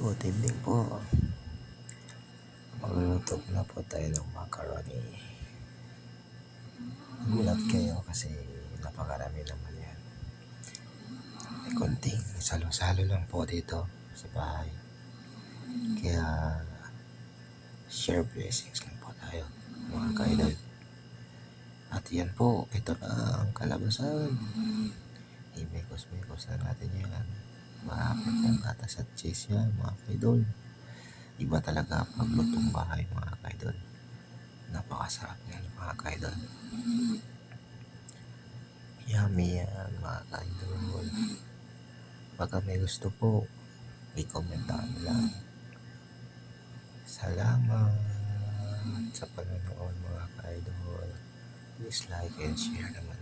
Good evening po. Magluluto na po tayo ng macaroni. Gulat kayo kasi napakarami naman yan. May konting salo-salo lang po dito sa bahay. Kaya share blessings lang po tayo mga kaidol. At yan po, ito na ang kalabasan. Imekos-mekos na natin yan. Maapit ang gatas at cheese yan, mga kaidol. Iba talaga ang paglutong bahay, mga kaidol. Napakasarap yan, mga kaidol. Yummy yan, mga kaidol. Baka may gusto po, i-comment down lang. Salamat sa panonood, mga kaidol. Please like and share naman.